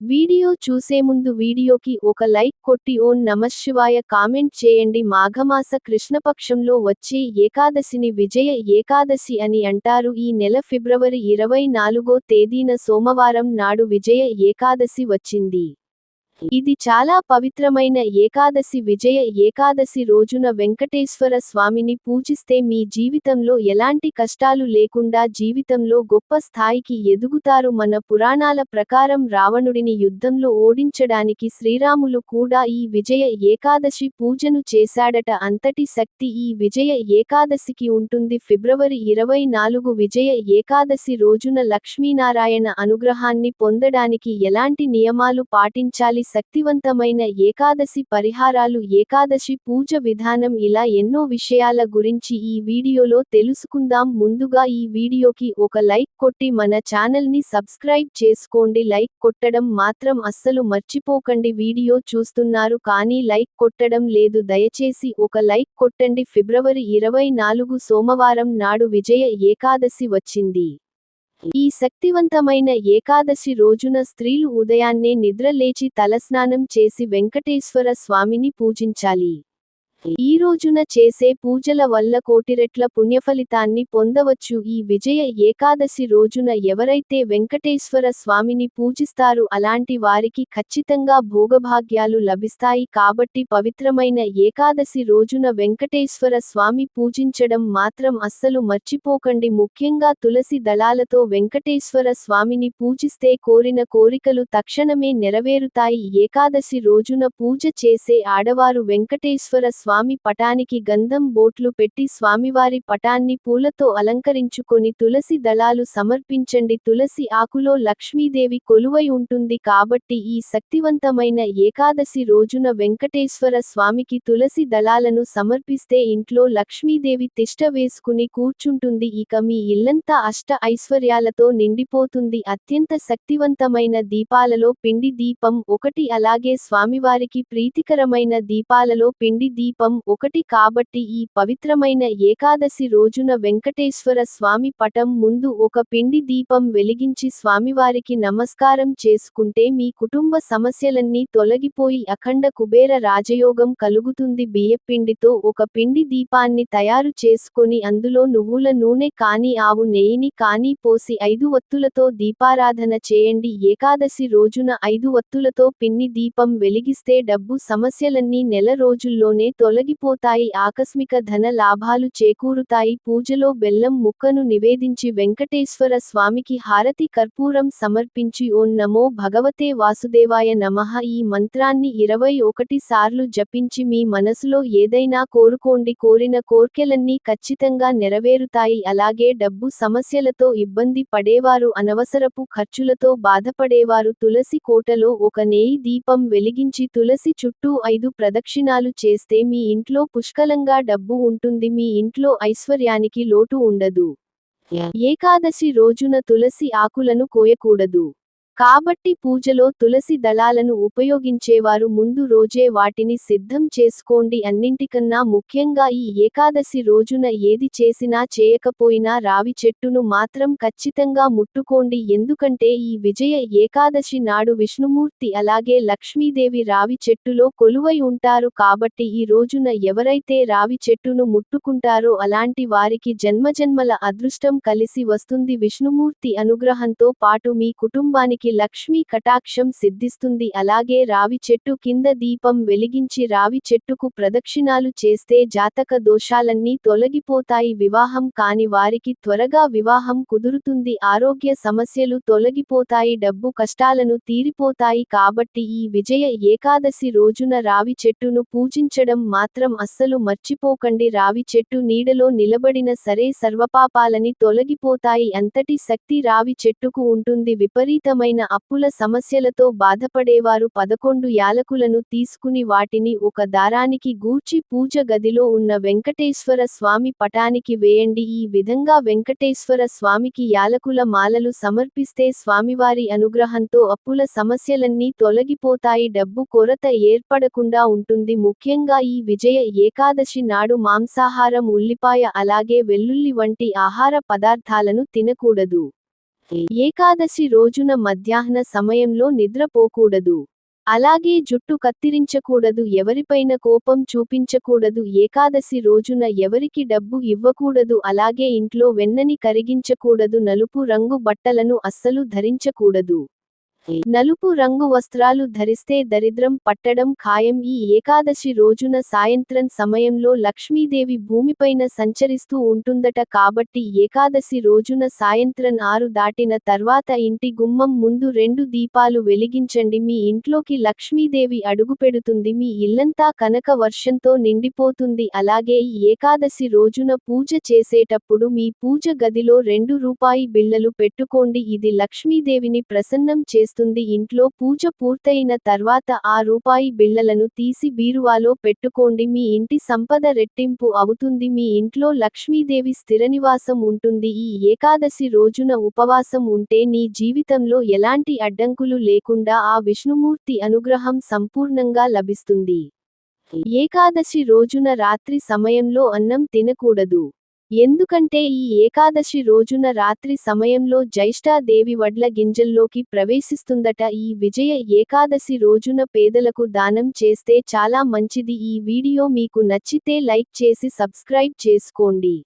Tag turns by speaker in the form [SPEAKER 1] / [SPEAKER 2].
[SPEAKER 1] Video చూసే ముందు వీడియోకి ఒక లైక్ కొట్టి ఓం నమశివాయ కామెంట్ చేయండి. మాఘమాస కృష్ణపక్షంలో వచ్చే ఏకాదశిని విజయ ఏకాదశి అని అంటారు. ఈ నెల ఫిబ్రవరి ఇరవై నాలుగో తేదీన సోమవారం నాడు విజయ ఏకాదశి వచ్చింది. ఇది చాలా పవిత్రమైన ఏకాదశి విజయ ఏకాదశి రోజున వెంకటేశ్వర స్వామిని పూజిస్తే మీ జీవితంలో ఎలాంటి కష్టాలు లేకుండా జీవితంలో గొప్ప స్థాయికి ఎదుగుతారు. మన పురాణాల ప్రకారం రావణుడిని యుద్ధంలో ఓడించడానికి శ్రీరాములు కూడా ఈ విజయ ఏకాదశి పూజను చేశాడట. అంతటి శక్తి ఈ విజయ ఏకాదశికి ఉంటుంది. ఫిబ్రవరి ఇరవై నాలుగు విజయ ఏకాదశి రోజున లక్ష్మీనారాయణ అనుగ్రహాన్ని పొందడానికి ఎలాంటి నియమాలు పాటించాలి? శక్తివంతమైన ఏకాదశి పరిహారాలు ఏకాదశి పూజ విధానం ఇలా ఎన్నో విషయాల గురించి ఈ వీడియోలో తెలుసుకుందాం. ముందుగా ఈ వీడియోకి ఒక లైక్ కొట్టి మన ఛానల్ని సబ్స్క్రైబ్ చేసుకోండి. లైక్ కొట్టడం మాత్రం అస్సలు మర్చిపోకండి. వీడియో చూస్తున్నారు కానీ లైక్ కొట్టడం లేదు. దయచేసి ఒక లైక్ కొట్టండి. ఫిబ్రవరి ఇరవై నాలుగు సోమవారం నాడు విజయ ఏకాదశి వచ్చింది. ఈ శక్తివంతమైన ఏకాదశి రోజున స్త్రీలు ఉదయాన్నే నిద్రలేచి తలస్నానం చేసి వెంకటేశ్వర స్వామిని పూజించాలి. ఈ రోజున చేసే పూజల వల్ల కోటిరెట్ల పుణ్యఫలితాన్ని పొందవచ్చు. ఈ విజయ ఏకాదశి రోజున ఎవరైతే వెంకటేశ్వర స్వామిని పూజిస్తారు అలాంటి వారికి ఖచ్చితంగా భోగభాగ్యాలు లభిస్తాయి. కాబట్టి పవిత్రమైన ఏకాదశి రోజున వెంకటేశ్వర స్వామి పూజించడం మాత్రం అస్సలు మర్చిపోకండి. ముఖ్యంగా తులసి దళాలతో వెంకటేశ్వర స్వామిని పూజిస్తే కోరిన కోరికలు తక్షణమే నెరవేరుతాయి. ఏకాదశి రోజున పూజ చేసే ఆడవారు వెంకటేశ్వర స్వామి స్వామి పటానికి గంధం బోట్లు పెట్టి స్వామివారి పటాన్ని పూలతో అలంకరించుకొని తులసి దళాలు సమర్పించండి. తులసి ఆకులో లక్ష్మీదేవి కొలువై ఉంటుంది కాబట్టి ఈ శక్తివంతమైన ఏకాదశి రోజున వెంకటేశ్వర స్వామికి తులసి దళాలను సమర్పిస్తే ఇంట్లో లక్ష్మీదేవి తిష్ట వేసుకుని కూర్చుంటుంది. ఇక మీ ఇల్లంతా అష్ట ఐశ్వర్యాలతో నిండిపోతుంది. అత్యంత శక్తివంతమైన దీపాలలో పిండి దీపం ఒకటి అలాగే స్వామివారికి ప్రీతికరమైన దీపాలలో పిండి దీపం ఒకటి కాబట్టి ఈ పవిత్రమైన ఏకాదశి రోజున వెంకటేశ్వర స్వామి పటం ముందు ఒక పిండి దీపం వెలిగించి స్వామివారికి నమస్కారం చేసుకుంటే మీ కుటుంబ సమస్యలన్నీ తొలగిపోయి అఖండ కుబేర రాజయోగం కలుగుతుంది. బియ్యపిండితో ఒక పిండి దీపాన్ని తయారు చేసుకొని అందులో నువ్వుల నూనె కాని ఆవు నెయ్యిని కానీ పోసి ఐదు వత్తులతో దీపారాధన చేయండి. ఏకాదశి రోజున ఐదు వత్తులతో పిన్ని దీపం వెలిగిస్తే డబ్బు సమస్యలన్నీ నెల రోజుల్లోనే తొలగిపోతాయి ఆకస్మిక ధన లాభాలు చేకూరుతాయి. పూజలో బెల్లం ముక్కను నివేదించి వెంకటేశ్వర స్వామికి హారతి కర్పూరం సమర్పించి ఓం నమో భగవతే వాసుదేవాయ నమః. ఈ మంత్రాన్ని ఇరవై ఒకటి సార్లు జపించి మీ మనసులో ఏదైనా కోరుకోండి కోరిన కోర్కెలన్నీ ఖచ్చితంగా నెరవేరుతాయి. అలాగే డబ్బు సమస్యలతో ఇబ్బంది పడేవారు అనవసరపు ఖర్చులతో బాధపడేవారు తులసి కోటలో ఒక నెయ్యి దీపం వెలిగించి తులసి చుట్టూ ఐదు ప్రదక్షిణాలు చేస్తే మీ ఇంట్లో పుష్కలంగా డబ్బు ఉంటుంది మీ ఇంట్లో ఐశ్వర్యానికి లోటు ఉండదు. ఏకాదశి రోజున తులసి ఆకులను కోయకూడదు. కాబట్టి పూజలో తులసి దళాలను ఉపయోగించేవారు ముందు రోజే వాటిని సిద్ధం చేసుకోండి అన్నింటికన్నా ముఖ్యంగా ఈ ఏకాదశి రోజున ఏది చేసినా చేయకపోయినా రావి చెట్టును మాత్రం ఖచ్చితంగా ముట్టుకోండి. ఎందుకంటే ఈ విజయ ఏకాదశి నాడు విష్ణుమూర్తి అలాగే లక్ష్మీదేవి రావి చెట్టులో కొలువై ఉంటారు కాబట్టి ఈ రోజున ఎవరైతే రావి చెట్టును ముట్టుకుంటారో అలాంటి వారికి జన్మజన్మల అదృష్టం కలిసి వస్తుంది. విష్ణుమూర్తి అనుగ్రహంతో పాటు మీ కుటుంబానికి లక్ష్మీ కటాక్షం సిద్ధిస్తుంది. అలాగే రావి చెట్టు కింద దీపం వెలిగించి రావి చెట్టుకు ప్రదక్షిణాలు చేస్తే జాతక దోషాలన్నీ తొలగిపోతాయి. వివాహం కాని వారికి త్వరగా వివాహం కుదురుతుంది. ఆరోగ్య సమస్యలు తొలగిపోతాయి. డబ్బు కష్టాలను తీరిపోతాయి. కాబట్టి ఈ విజయ ఏకాదశి రోజున రావి చెట్టును పూజించడం మాత్రం అస్సలు మర్చిపోకండి. రావి చెట్టు నీడలో నిలబడిన సరే సర్వపాపాలని తొలగిపోతాయి. అంతటి శక్తి రావి చెట్టుకు ఉంటుంది. విపరీతమైన అప్పుల సమస్యలతో బాధపడేవారు పదకొండు యాలకులను తీసుకుని వాటిని ఒక దారానికి గూర్చి పూజ గదిలో ఉన్న వెంకటేశ్వర స్వామి పటానికి వేయండి. ఈ విధంగా వెంకటేశ్వర స్వామికి యాలకుల మాలలు సమర్పిస్తే స్వామివారి అనుగ్రహంతో అప్పుల సమస్యలన్నీ తొలగిపోతాయి. డబ్బు కొరత ఏర్పడకుండా ఉంటుంది. ముఖ్యంగా ఈ విజయ ఏకాదశి నాడు మాంసాహారం ఉల్లిపాయ అలాగే వెల్లుల్లి వంటి ఆహార పదార్థాలను తినకూడదు. ఏకాదశి రోజున మధ్యాహ్న సమయంలో నిద్రపోకూడదు. అలాగే జుట్టు కత్తిరించకూడదు ఎవరిపైన కోపం చూపించకూడదు ఏకాదశి రోజున ఎవరికి డబ్బు ఇవ్వకూడదు అలాగే ఇంట్లో వెన్నని కరిగించకూడదు నలుపు రంగు బట్టలను అస్సలు ధరించకూడదు. నలుపు రంగు వస్త్రాలు ధరిస్తే దరిద్రం పట్టడం ఖాయం. ఈ ఏకాదశి రోజున సాయంత్రం సమయంలో లక్ష్మీదేవి భూమిపైన సంచరిస్తూ ఉంటుందట కాబట్టి ఏకాదశి రోజున సాయంత్రం ఆరు దాటిన తర్వాత ఇంటి గుమ్మం ముందు రెండు దీపాలు వెలిగించండి. మీ ఇంట్లోకి లక్ష్మీదేవి అడుగుపెడుతుంది. మీ ఇల్లంతా కనక వర్షంతో నిండిపోతుంది. అలాగే ఈ ఏకాదశి రోజున పూజ చేసేటప్పుడు మీ పూజ గదిలో రెండు రూపాయి బిళ్ళలు పెట్టుకోండి. ఇది లక్ష్మీదేవిని ప్రసన్నం చేస్తుంది. ఇంట్లో పూజ పూర్తయిన తర్వాత ఆ రూపాయి బిళ్ళలను తీసి బీరువాలో పెట్టుకోండి. మీ ఇంటి సంపద రెట్టింపు అవుతుంది. మీ ఇంట్లో లక్ష్మీదేవి స్థిరనివాసం ఉంటుంది. ఈ ఏకాదశి రోజున ఉపవాసం ఉంటే నీ జీవితంలో ఎలాంటి అడ్డంకులు లేకుండా ఆ విష్ణుమూర్తి అనుగ్రహం సంపూర్ణంగా లభిస్తుంది. ఏకాదశి రోజున రాత్రి సమయంలో అన్నం తినకూడదు. ఎందుకంటే ఈ ఏకాదశి రోజున రాత్రి సమయంలో జ్యేష్ఠాదేవి వడ్ల గింజల్లోకి ప్రవేశిస్తుందట. ఈ విజయ ఏకాదశి రోజున పేదలకు దానం చేస్తే చాలా మంచిది. ఈ వీడియో మీకు నచ్చితే లైక్ చేసి సబ్స్క్రైబ్ చేసుకోండి.